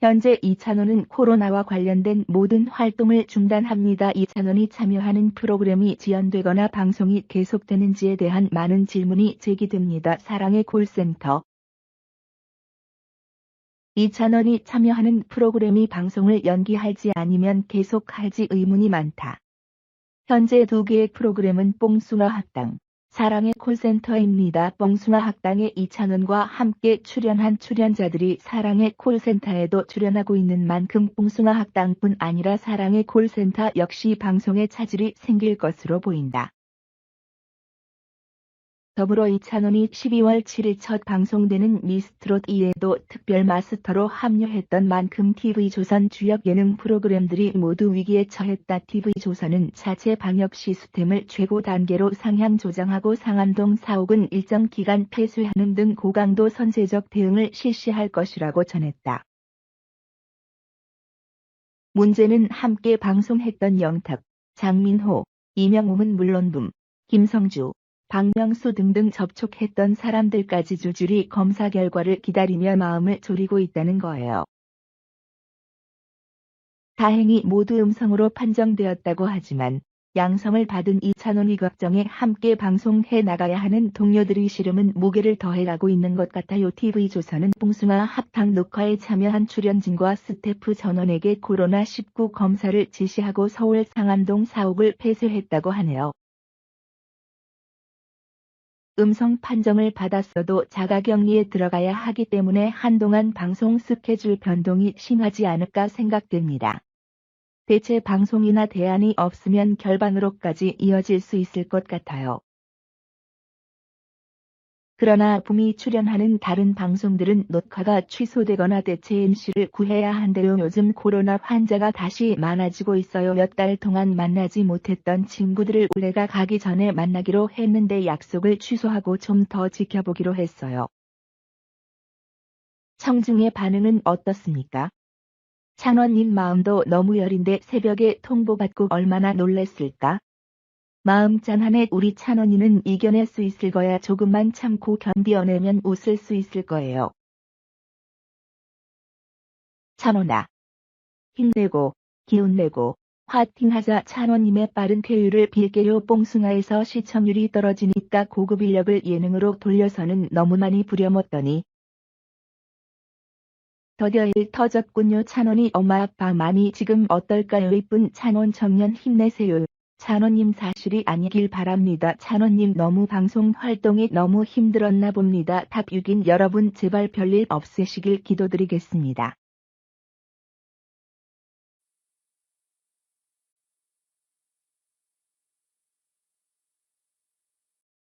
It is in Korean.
현재 이찬원은 코로나와 관련된 모든 활동을 중단합니다. 이찬원이 참여하는 프로그램이 지연되거나 방송이 계속되는지에 대한 많은 질문이 제기됩니다. 사랑의 콜센터 이찬원이 참여하는 프로그램이 방송을 연기할지 아니면 계속할지 의문이 많다. 현재 두 개의 프로그램은 뽕숭아 학당, 사랑의 콜센터입니다. 뽕숭아 학당의 이찬원과 함께 출연한 출연자들이 사랑의 콜센터에도 출연하고 있는 만큼 뽕숭아 학당뿐 아니라 사랑의 콜센터 역시 방송에 차질이 생길 것으로 보인다. 더불어 이찬원이 12월 7일 첫 방송되는 미스트롯 2에도 특별 마스터로 합류했던 만큼 TV조선 주역 예능 프로그램들이 모두 위기에 처했다. TV조선은 자체 방역 시스템을 최고 단계로 상향 조정하고 상암동 사옥은 일정 기간 폐쇄하는 등 고강도 선제적 대응을 실시할 것이라고 전했다. 문제는 함께 방송했던 영탁, 장민호, 이명웅은 물론둠, 김성주, 박명수 등등 접촉했던 사람들까지 줄줄이 검사 결과를 기다리며 마음을 졸이고 있다는 거예요. 다행히 모두 음성으로 판정되었다고 하지만 양성을 받은 이찬원이 걱정에 함께 방송해 나가야 하는 동료들의 시름은 무게를 더해가고 있는 것 같아요. TV조선은 봉숭아 합탕 녹화에 참여한 출연진과 스태프 전원에게 코로나19 검사를 지시하고 서울 상암동 사옥을 폐쇄했다고 하네요. 음성 판정을 받았어도 자가격리에 들어가야 하기 때문에 한동안 방송 스케줄 변동이 심하지 않을까 생각됩니다. 대체 방송이나 대안이 없으면 결방으로까지 이어질 수 있을 것 같아요. 그러나 붐이 출연하는 다른 방송들은 녹화가 취소되거나 대체 MC를 구해야 한대요. 요즘 코로나 환자가 다시 많아지고 있어요. 몇 달 동안 만나지 못했던 친구들을 올해가 가기 전에 만나기로 했는데 약속을 취소하고 좀 더 지켜보기로 했어요. 청중의 반응은 어떻습니까? 찬원님 마음도 너무 여린데 새벽에 통보받고 얼마나 놀랬을까? 마음 짠하네 우리 찬원이는 이겨낼 수 있을 거야 조금만 참고 견디어내면 웃을 수 있을 거예요. 찬원아. 힘내고 기운내고 화팅하자 찬원님의 빠른 쾌유를 빌게요 뽕숭아에서 시청률이 떨어지니까 고급 인력을 예능으로 돌려서는 너무 많이 부려먹더니 더뎌 일 터졌군요 찬원이 엄마 아빠 마음이 지금 어떨까요 이쁜 찬원 청년 힘내세요. 찬원님 사실이 아니길 바랍니다. 찬원님 너무 방송 활동이 너무 힘들었나 봅니다. 탑 6인 여러분 제발 별일 없으시길 기도드리겠습니다.